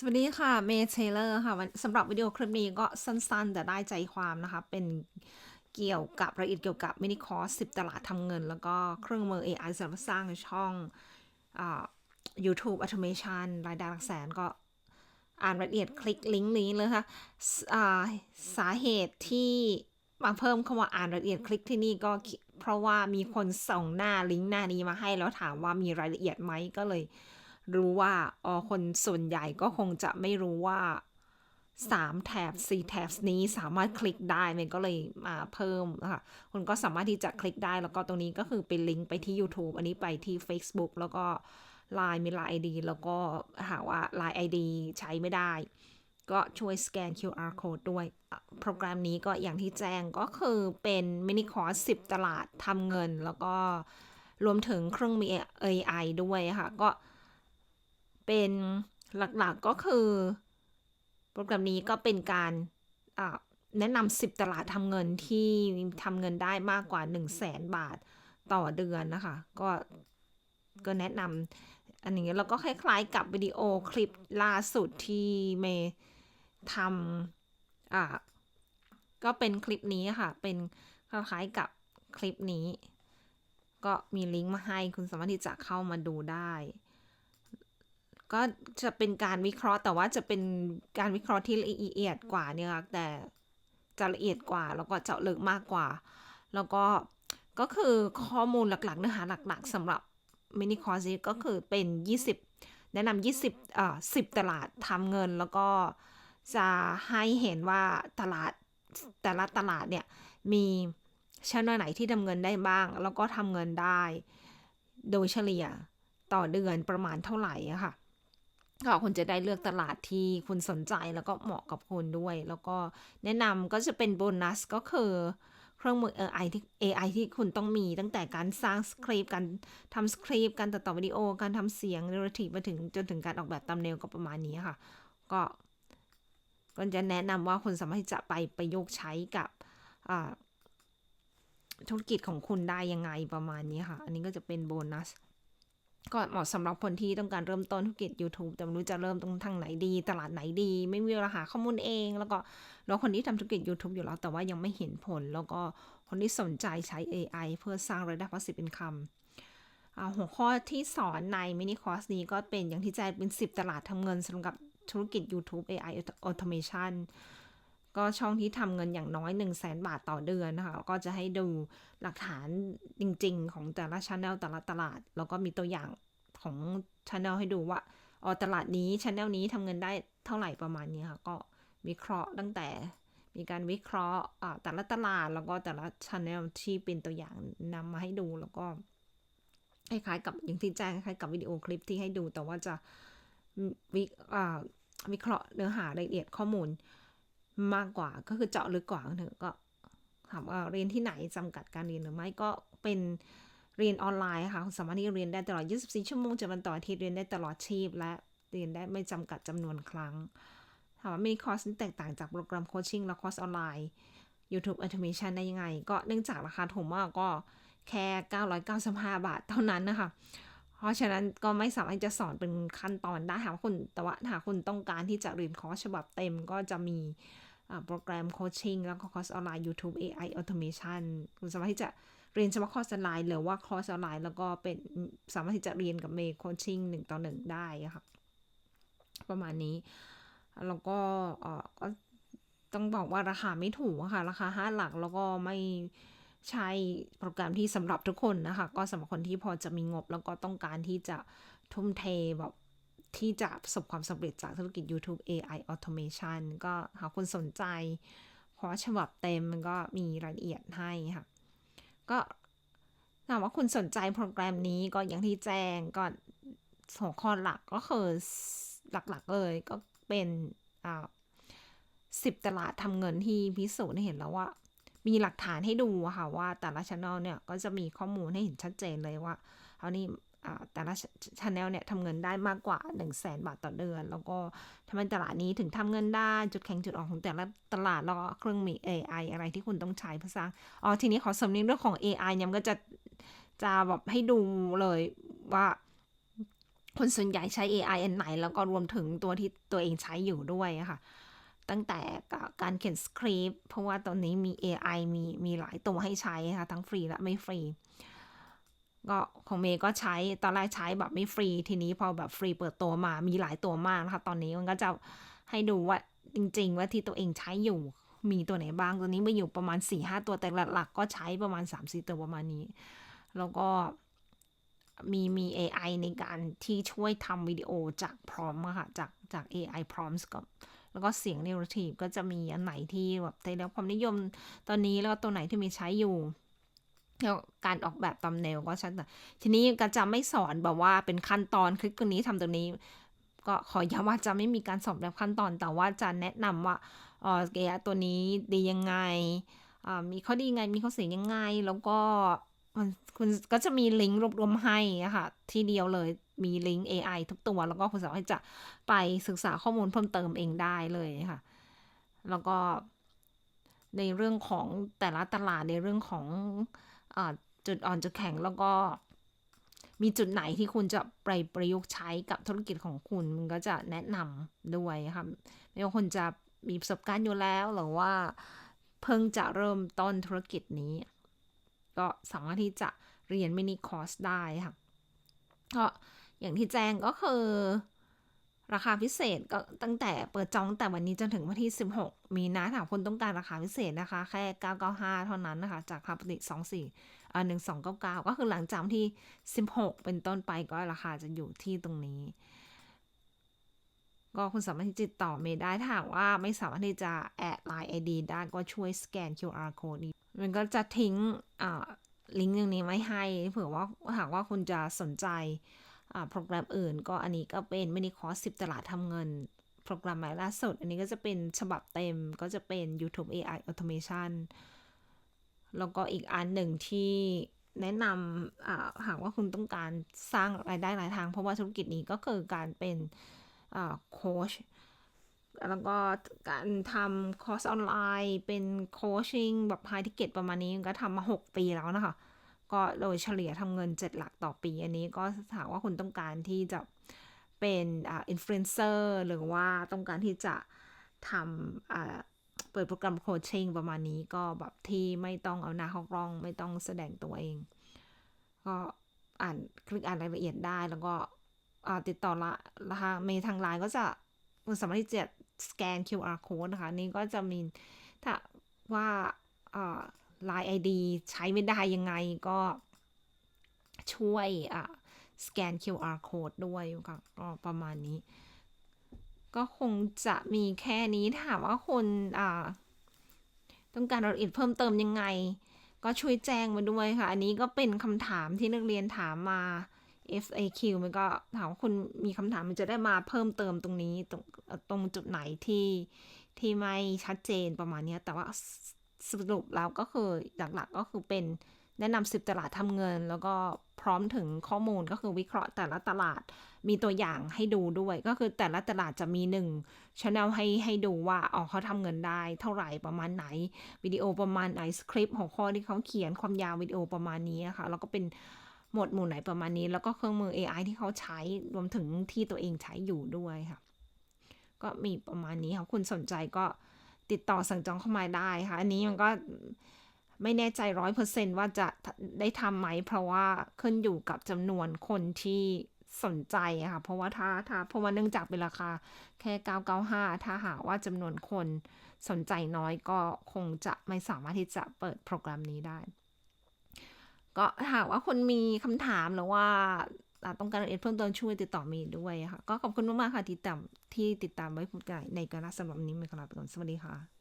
สวัสดีค่ะ เมย์เทเลอร์ค่ะสำหรับวิดีโอคลิปนี้ก็สั้นๆ แต่ได้ใจความนะคะ เป็นเกี่ยวกับรายละเอียดเกี่ยวกับมินิคอร์ส10 ตลาดทำเงิน แล้วก็เครื่องมือ AI สำหรับสร้างช่องอ YouTube Automation รายได้หลักแสนก็อ่านรายละเอียดคลิกลิงก์นี้เลยค่ะสาสาเหตุที่มาเพิ่มคำว่าอ่านรายละเอียดคลิกที่นี่ก็เพราะว่ามีคนส่งหน้าลิงก์หน้านี้มาให้แล้วถามว่ามีรายละเอียดไหมก็เลย รู้ว่าอ๋อคนส่วนใหญ่ก็คงจะไม่รู้ว่า3แถบ4แถบนี้สามารถคลิกได้มันก็เลยมาเพิ่มนะคะคุณก็สามารถที่จะคลิกได้แล้วก็ตรงนี้ก็คือเป็นลิงก์ไปที่ YouTube อันนี้ไปที่ Facebook แล้วก็ Line มี Line ID แล้วก็หาว่า Line ID ใช้ไม่ได้ ก็ช่วยสแกน QR code ด้วย โปรแกรมนี้ก็อย่างที่แจ้งก็คือเป็นมินิคอร์ส10 ตลาดทำเงิน แล้วก็รวมถึงเครื่องมี AI ด้วยค่ะก็ เป็นหลักๆก็คือ โปรแกรมนี้ก็เป็นการแนะนำ10ตลาดทำเงินที่ทำเงินได้มากกว่า 1 0 0 0 0แสนบาทต่อเดือนนะคะ ก็ก็แนะนำอันนี้แล้วก็คล้ายๆกับวิดีโอคลิปล่าสุดที่เมย์ทำอ่าก็เป็นคลิปนี้ค่ะ เป็นคล้ายๆกับคลิปนี้ ก็มีลิงก์มาให้คุณสามารถที่จะเข้ามาดูได้ ก็จะเป็นการวิเคราะห์แต่ว่าจะเป็นการวิเคราะห์ที่ละเอียดกว่าเนี่ยค่ะแต่จะละเอียดกว่า แล้วก็เจาะลึกมากกว่า แล้วก็ก็คือข้อมูลหลักๆ เนื้อหาหลักๆสำหรับมินิคอร์สนี้ก็คือเป็น 20 แนะนำ20เอ่อ10 ตลาดทำเงิน แล้วก็จะให้เห็นว่าตลาดแต่ละตลาดเนี่ยมีช่องไหนที่ทำเงินได้บ้าง แล้วก็ทำเงินได้ โดยเฉลี่ยต่อเดือนประมาณเท่าไหร่ค่ะ ก็คุณจะได้เลือกตลาดที่คุณสนใจแล้วก็เหมาะกับคุณด้วย แล้วก็แนะนำก็จะเป็นโบนัสก็คือเครื่องมือ AI ที่ AI ที่คุณต้องมีตั้งแต่การสร้างสคริปต์การทำสคริปต์การตัดต่อวิดีโอ การทำเสียง narrative มาถึงจนถึงการออกแบบตามเนลก็ประมาณนี้ค่ะ ก็ก็จะแนะนำว่าคุณสามารถที่จะไปประยุกต์ใช้กับธุรกิจของคุณได้ยังไงประมาณนี้ค่ะ อันนี้ก็จะเป็นโบนัส ก็เหมาะสำหรับคนที่ต้องการเริ่มต้นธุรกิจ YouTube แต่ไม่รู้จะเริ่มตรงทางไหนดี ตลาดไหนดี ไม่มีเวลาหาข้อมูลเอง แล้วก็แล้วคนที่ทำธุรกิจ YouTube อยู่แล้วแต่ว่ายังไม่เห็นผล แล้วก็คนที่สนใจใช้ AI เพื่อสร้างรายได้ passive income หัวข้อที่สอนในมินิคอร์สนี้ก็เป็นอย่างที่แจ้งเป็น 10 ตลาดทำเงินสำหรับธุรกิจ YouTube AI automation ก็ช่องที่ทำเงินอย่างน้อย1 0 0 0 0แสนบาทต่อเดือนนะคะ ก็จะให้ดูหลักฐานจริง ๆ ของแต่ละช anel แต่ละตลาด แล้วก็มีตัวอย่างของช anel ให้ดูว่าอ๋อตลาดนี้ช anel นี้ทำเงินได้เท่าไหร่ประมาณนี้ค่ะ ก็วิเคราะห์ตั้งแต่มีการวิเคราะห์อ่าแต่ละตลาดแล้วก็แต่ละช anel ที่เป็นตัวอย่างนำมาให้ดูแล้วก็คล้ายๆกับอย่างที่แจ้งคล้ายๆกับวิดีโอคลิปที่ให้ดูแต่ว่าจะวิอ่าวิเคราะห์เนื้อหารายละเอียดข้อมูล มากกว่าก็คือเจาะลึกกว่าเถอะก็ถามว่าเรียนที่ไหนจำกัดการเรียนหรือไม่ก็เป็นเรียนออนไลน์ค่ะสามารถที่จะเรียนได้ตลอด 24 ชั่วโมงจะวันต่ออาทิตย์เรียนได้ตลอดชีพ และเรียนได้ไม่จำกัดจำนวนครั้งถามว่ามีคอร์สที่แตกต่างจากโปรแกรมโคชชิ่งและคอร์สออนไลน์ YouTube Automation ได้ยังไง ก็เนื่องจากราคาถูกมากก็แค่ 995 บาทเท่านั้นนะคะ เพราะฉะนั้นก็ไม่สามารถจะสอนเป็นขั้นตอนได้หากคุณแต่ว่าหากคุณต้องการที่จะเรียนคอร์สฉบับเต็มก็จะมี โปรแกรมโคชชิ่งแล้วก็คอร์สออนไลน์ YouTube AI Automation คุณสามารถที่จะเรียนเฉพาะคอร์สออนไลน์หรือว่าคอร์สออนไลน์แล้วก็เป็นสามารถที่จะเรียนกับเมย์โคชชิ่งหนึ่งต่อหนึ่งได้ค่ะ ประมาณนี้ แล้วก็ก็ต้องบอกว่าราคาไม่ถูกค่ะ ราคาห้าหลักแล้วก็ไม่ใช่โปรแกรมที่สำหรับทุกคนนะคะ ก็สำหรับคนที่พอจะมีงบแล้วก็ต้องการที่จะทุ่มเทแบบ ที่จะประสบความสำเร็จจากธุรกิจ YouTube AI Automation ก็หากคุณสนใจคอร์สฉบับเต็มมันก็มีรายละเอียดให้ค่ะ ก็ถามว่าคุณสนใจโปรแกรมนี้ก็อย่างที่แจ้งก็หัวข้อหลักก็คือหลักๆเลยก็เป็นอ่าสิบตลาดทำเงินที่พิสูจน์ให้เห็นแล้วว่า มีหลักฐานให้ดูค่ะว่าแต่ละช anel เนี่ยก็จะมีข้อมูลให้เห็นชัดเจนเลยว่าเอานี่ แต่ละช anel เนี่ยทำเงินได้มากกว่า 1 0 0 0 0แสนบาทต่อเดือน แล้วก็ทำไมตลาดนี้ถึงทำเงินได้ จุดแข็งจุดอ่อนของแต่ละตลาดแล้วเครื่องมี AI อะไรที่คุณต้องใช้เพื่อสร้างอ๋อทีนี้ขอสำเนียงเรื่องของ AI เนี่ยก็จะจะแบบให้ดูเลยว่าคนส่วนใหญ่ใช้ AI อันไหน แล้วก็รวมถึงตัวที่ตัวเองใช้อยู่ด้วยค่ะ ตั้งแต่การเขียนสคริปต์เพราะว่าตอนนี้มี AI มีมีหลายตัวให้ใช้ค่ะ ทั้งฟรีและไม่ฟรี ก็ของเมย์ก็ใช้ตอนแรกใช้แบบไม่ฟรีทีนี้พอแบบฟรีเปิดตัวมามีหลายตัวมากนะคะตอนนี้มันก็จะให้ดูว่าจริง ๆ ว่าที่ตัวเองใช้อยู่มีตัวไหนบ้างตัวนี้มาอยู่ประมาณ4ี่ห้าตัวแต่หลักๆก็ใช้ประมาณ3 4ตัวประมาณนี้ แล้วก็มีมี AI ในการที่ช่วยทำวิดีโอจากพร้อมอะค่ะจากจาก AI prompts กับแล้วก็เสียง narrative ก็จะมีอันไหนที่แบบได้รับความนิยมตอนนี้แล้วก็ตัวไหนที่มีใช้อยู่ แล้วการออกแบบตำแนวก็ชัดแต่ทีนี้ก็จะไม่สอนแบบว่าเป็นขั้นตอนคลิกตัวนี้ทำตัวนี้ ก็ขอย้ำว่าจะไม่มีการสอนแบบขั้นตอน แต่ว่าจะแนะนำว่าเออเกยตัวนี้ดียังไงมีข้อดียังไง มีข้อเสียยังไง แล้วก็มันคุณก็จะมีลิงก์รวบรวมให้อะค่ะ ที่เดียวเลยมีลิงก์ AI ทุกตัว แล้วก็คุณสามารถจะไปศึกษาข้อมูลเพิ่มเติมเองได้เลยค่ะ แล้วก็ในเรื่องของแต่ละตลาดในเรื่องของ จุดอ่อนจุดแข็งแล้วก็ มีจุดไหนที่คุณจะไปประยุกต์ใช้กับธุรกิจของคุณ มันก็จะแนะนำด้วยค่ะไม่ว่าคุณจะมีประสบการณ์อยู่แล้วหรือว่าเพิ่งจะเริ่มต้นธุรกิจนี้ ก็สามารถที่จะเรียนมินิคอร์สได้ค่ะก็อย่างที่แจ้งก็คือ ราคาพิเศษก็ตั้งแต่เปิดจองแต่วันนี้จนถึงวันที่ 16 มีนะถ้าคนต้องการราคาพิเศษนะคะ แค่ 995 เท่านั้นนะคะ จากราคาปติ24อ่า1299 ก็คือหลังจากที่ 16 เป็นต้นไปก็ราคาจะอยู่ที่ตรงนี้ ก็คุณสามารถที่ติดต่อเมย์ได้ถ้าว่าไม่สามารถที่จะแอดไลน์ไอดีได้ก็ช่วยสแกน QR code นี้มันก็จะทิ้งลิงก์อย่างนี้ไว้ให้เผื่อว่าหากว่าคุณจะสนใจ โปรแกรมอื่น ก็อันนี้ก็เป็นมินิคอร์ส10 ตลาดทำเงิน โปรแกรมใหม่ล่าสุด อันนี้ก็จะเป็นฉบับเต็มก็จะเป็น YouTube AI Automation แล้วก็อีกอันหนึ่งที่แนะนำหากว่าคุณต้องการสร้างรายได้หลายทาง เพราะว่าธุรกิจนี้ก็คือการเป็นโค้ชแล้วก็การทำคอร์สออนไลน์ เป็นโคชชิ่งแบบไฮทิเกตประมาณนี้ก็ทำมา 6 ปีแล้วนะคะ ก็โดยเฉลี่ยทำเงิน 7 หลักต่อปี อันนี้ก็ถามว่าคุณต้องการที่จะเป็นอ่าอินฟลูเอนเซอร์หรือว่าต้องการที่จะทำอ่าเปิดโปรแกรมโคชชิ่งประมาณนี้ก็แบบที่ไม่ต้องเอาหน้าเข้ากล้อง ไม่ต้องแสดงตัวเอง ก็อ่านคลิกอ่านรายละเอียดได้แล้วก็ติดต่อละทางเมทางไลน์ก็จะคุณสามารถที่จะสแกน QR code นะคะ นี่ก็จะมีถ้าว่า ไลน์ ID ใช้ไม่ได้ยังไงก็ช่วยสแกน QR code ด้วยค่ะก็ประมาณนี้ ก็คงจะมีแค่นี้ถามว่าคนต้องการรายละเอียดเพิ่มเติมยังไง ก็ช่วยแจ้งมาด้วยค่ะ อันนี้ก็เป็นคำถามที่นักเรียนถามมา FAQ มันก็ถามว่าคุณมีคำถามมันจะได้มาเพิ่มเติมตรงนี้ตรงตรงจุดไหนที่ที่ไม่ชัดเจนประมาณนี้แต่ว่า สรุปแล้วก็คือหลักๆก็คือเป็นแนะนำสิบตลาดทำเงิน แล้วก็พร้อมถึงข้อมูลก็คือวิเคราะห์แต่ละตลาดมีตัวอย่างให้ดูด้วย ก็คือแต่ละตลาดจะมีหนึ่งช anel ให้ให้ดูว่าอ๋อเขาทำเงินได้ เท่าไหร่ประมาณไหน วิดีโอประมาณไหนสคริปต์หัวข้อที่เขาเขียนความยาววิดีโอประมาณนี้ค่ะแล้วก็เป็นหมวดหมู่ไหนประมาณนี้ แล้วก็เครื่องมือ AI ที่เขาใช้รวมถึงที่ตัวเองใช้อยู่ด้วยค่ะ ก็มีประมาณนี้ค่ะคุณสนใจก็ ติดต่อสั่งจองเข้ามาได้ค่ะ อันนี้มันก็ไม่แน่ใจร้อยเปอร์เซนว่าจะได้ทำไหม เพราะว่าขึ้นอยู่กับจำนวนคนที่สนใจค่ะ เพราะว่าถ้าถ้าเพราะว่าเนื่องจากเป็นราคาแค่ 995 ถ้าหากว่าจำนวนคนสนใจน้อยก็คงจะไม่สามารถที่จะเปิดโปรแกรมนี้ได้ ก็หากว่าคุณมีคำถามหรือว่า ต้องการรายละเอียดเพิ่มเติมช่วยติดต่อมีด้วยค่ะ ก็ขอบคุณมากๆค่ะที่ติดตามที่ติดตามไว้พูดกันในการสำหรับนี้มีคำลาไปก่อนสวัสดีค่ะ